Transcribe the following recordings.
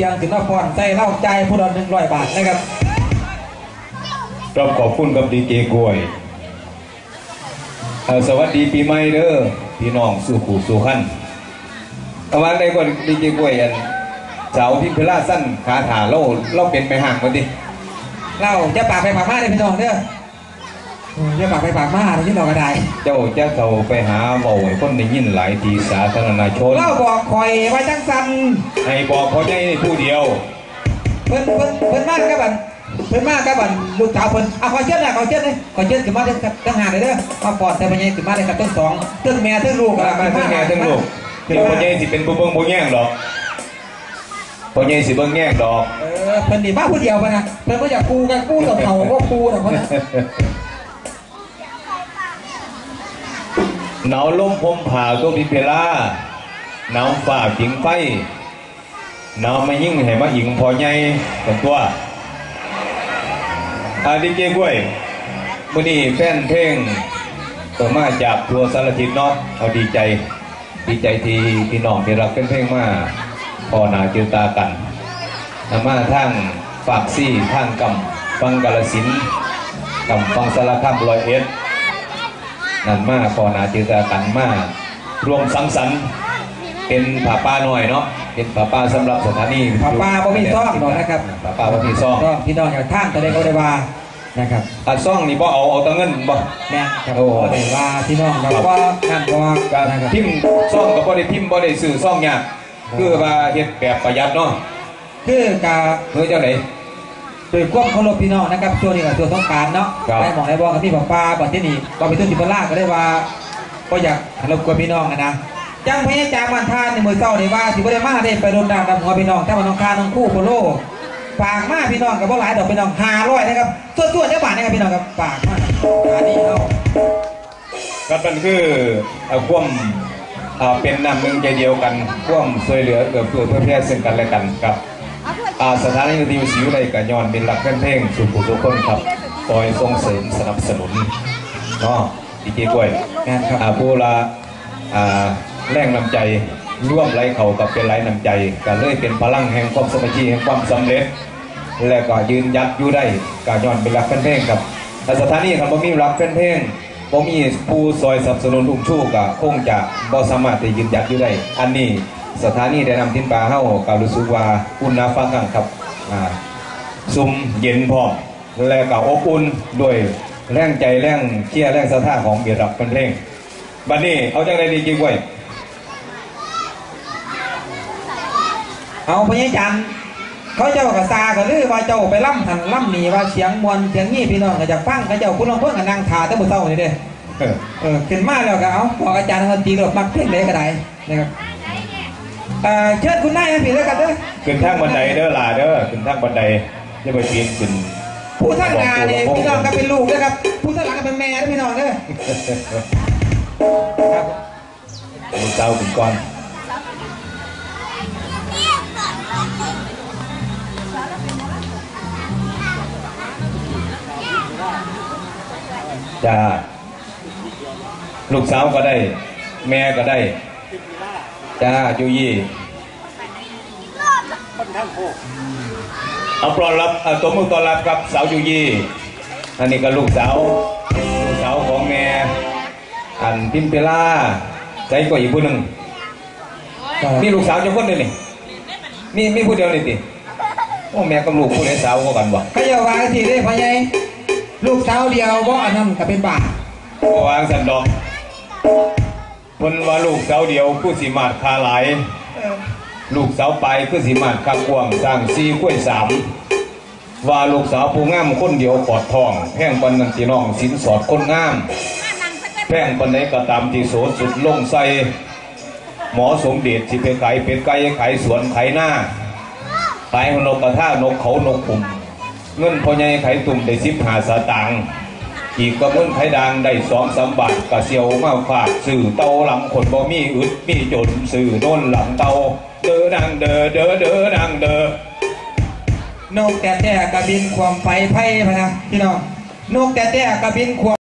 ชียงถึงนครใส่เหล่าใจายผู้ดอนหนึ่งร้อยบาทนะครับก็ขอบคุณกับดีเจกล้วยเอ่อสวัสดีปีใหม่เด้อพี่น้องสู่ขู่สู่ขั้นเอาวางได้ก่อนดีเจกล้วยอันสาวพิมพิลาสั้นขาถาเล่าเล่าเป็นไปห่างกันดิเหล่าจะปากไปปากมาเลยพี่น้องเด้อ อืมจะปากไปปากมาเลยที่เรากระไดเจ้าจะเข้าไปหาเบาให้คนได้ยินหลายทีสาธารณชนเหล่าบอกคอยว่าจังสันให้บอกเขาใจผู้เดียว เพิ่นเพิ่นเพิ่นมากกับบันเพิ่นมากกับบันลูกสาวเพิ่นเอาขอเชิญนะขอเชิญเลยขอเชิญขึ้นมาเด้อครับตั้งหาเลยเด้อมาปอดแต่ปัญญาขึ้นมาเลยครับต้นสองต้นแม่ต้นลูกมาอะมาทั้งแม่ทั้งลูกขึ้เดี๋นยวมาพ่อใหญ่สิเป็นผู้เบิ่งผู้แย่งดอกพ่อใหญ่สิเบิ่งแย่งดอก เออเพิ่นดีมาผู้เดียวปะนะเพิ่นก็อยากกูกันกูต่อเขาก็กูแต่คนนะ หนาวลมพมผ่าก็มีเพลาหนาวฝ่าผิงไฟหนาวไม่ยิ่งให้มาอิงพอใหญ่กันตัวอาดีเจกล้วยมื่อนี้แฟนเพลงตัวมาจากทัวสารทิศเนาะเอาดีใจ ดีใจที่พี่น้องที่รักแฟนเพลงมาพอหนาเจอตากันนำมาทางฝากซี่ทางกำฟังกาลสินกำฟังสารคามร้อยเอ็ด นั่นมาพอหนาจือตากันมารวมสังสรรค์เป็นผาป้าหน่อยเนาะเป็นผาป้าสำหรับสถานีป้าป้าบ่มีซ่องหรอกนะครับผาป้าบ่มีซ่องก็พี่น้องอยากท่านก็ได้ก็ได้ว่านะครับอันซ่องนี่บ่เอาเอาแตังเงินบ่แม่ครับโอ้ก็ได้ว่าพี่น้องเราก็นั่นบอกก็นะครับพิมพ์ซ่องก็บ่ได้พิมพ์บ่ได้ซื้อซ่องยากคือว่าเฮ็ดแบบประหยัดเนาะคือกาเฮ้ยเจ้าไหน โดยควบเคารพพี่น้องนะครับช่วงนี้กับตัวต้องการเนาะครับได้หมองได้บอกกับพี่ป้าป้าบอกที่นี่บอกไปต้นจิบลาก็ได้ว่าก็อยากรบกวนพี่น้องนะนะจังพยายามมันทานในมือเจ้าได้ว่าสิบ่ได้มาได้ไปโดนด่าดำหัวพี่น้องแต่ว่าน้องคาน้องคู่โคโลฝากมาพี่น้องกับบ่หลายดอกพี่น้อง500นะครับส่วนๆได้บาทนะครับพี่น้องครับฝากมาหาดีเอาก็มันคือเอาความอ่าเป็นน้ำหนึ่งใจเดียวกันความช่วยเหลือเกื้อเพื่อเพื่อแพร่ซึ่งกันและกันครับ อาสถานีวิทยุศรีวิไลกย้อนเป็นหลักแฟนเพลงสุขุทุกคนครับคอยส่งเสริมสนับสนุนเนาะดีเจกล้วยงานครับอ่าผู้ละอ่าแรงนำใจร่วมไรเขากับเป็นไรนำใจก็เลยเป็นพลังแห่งความสมัคคีแห่งความสำเร็จ และก็ยืนยัดอยู่ได้ก็ย้อนเป็นหลักแฟนเพลงครับแต่สถานีครับบ่มีหลักแฟนเพลงบ่มีผู้ซอยสนับสนุนทุ่งชู้ก็คงจะบ่สามารถที่ยืนยัดอยู่ได้อันนี้ สถานีได้นำทินปลาเฮาก็รู้สึกว่าอุ่นนาฟังกันครับอ่าซุ่มเย็นพร้อมและก็อบอุ่นด้วยแรงใจแรงเชียร์แรงศรัทธาของเบียร์รับเป็นเพลงบัดนี้เอาจังไรดีจริงไว้เอาพญาจันทร์เขาเจ้ากับซาก็ลือว่าเจ้าไปล่ำหันล่ำหนีว่าเสียงมวลเสียงงี้พี่น้องก็จะฟังเขาเจ้าคุณลองเพิ่งกับนางถาแต่บุเศร้านี่เด้เออเออขึ้นมาแล้วก็เอาบอกอาจารย์เขาตีรถมักเพ่งเลยก็ได้นะครับ เอ่อเชิญคุณนายมาผิดแล้วกันเด้อขึ้นทางบันไดเด้อหล่าเด้อขึ้นทางบันไดจะไปปีนขึ้นผู้ท่านงานเนี่ยพี่น้องก็เป็นลูกนะครับ ผู้ท่านหลังก็เป็นแม่นะพี่น้องเด้อครับลูกเจ้าขึ้นก่อนจ้าลูกสาวก็ได้ แม่ก็ได้ จ้าจูยี่เอาปลอนรับเอาตัวมือต้อนรับกับสาวจูยี่อันนี้ก็ลูกสาวลูกสาวของแม่อันพิมเปล่าใจก็อีกผู้หนึ่งมีลูกสาวจะคนเดียวนี่มีมีผู้เดียวนี่ติโอ้แม่กับลูกผู้ใดสาวก็กันบ่เขาเจ้าวางทีได้พ่อใหญ่ลูกสาวเดียวบ่อันนั้นก็เป็นบาปก็วางสันดอก เพิ่นว่าลูกสาวเดียวผู้สิมาดคาหลายลูกสาวไปคือสิมาดคากวางสร้างซีกล้วยสามว่าลูกสาวผู้งามคนเดียวปอดทองแพงปันนันสิน้องสินสอดคนงาม แพงปันไหนก็ตามที่โสสุดลงใส่หมอสมเด็จสิไปขายเป็ดไก่ขายสวนขายหน้าขายนกกระทานกเขานกปุ่มเงินพ่อใหญ่ขายตุ่มได้สิบหาสตางค์ อีกกระมุนขายดังได้สองสามบาทกระเซียวมาฝากสื่อเตาหลังคนบ่มีอึดมีจนสื่อโน่นหลังเตาเด้อนางเด้อเด้อเด้อนางเด้อนกแต่แต่กระบินความไฟไพ่พะนะพี่น้องนกแต่แต่กระบินความ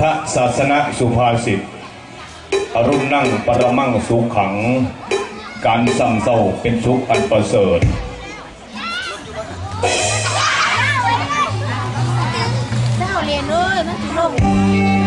ทศาสนสุภาษิตอรุณนั่งปรมั่งสุขขัง การสั่มเศร้าเป็นสุขอันประเสริฐเจ้าเรียนเอ้ยมันโลก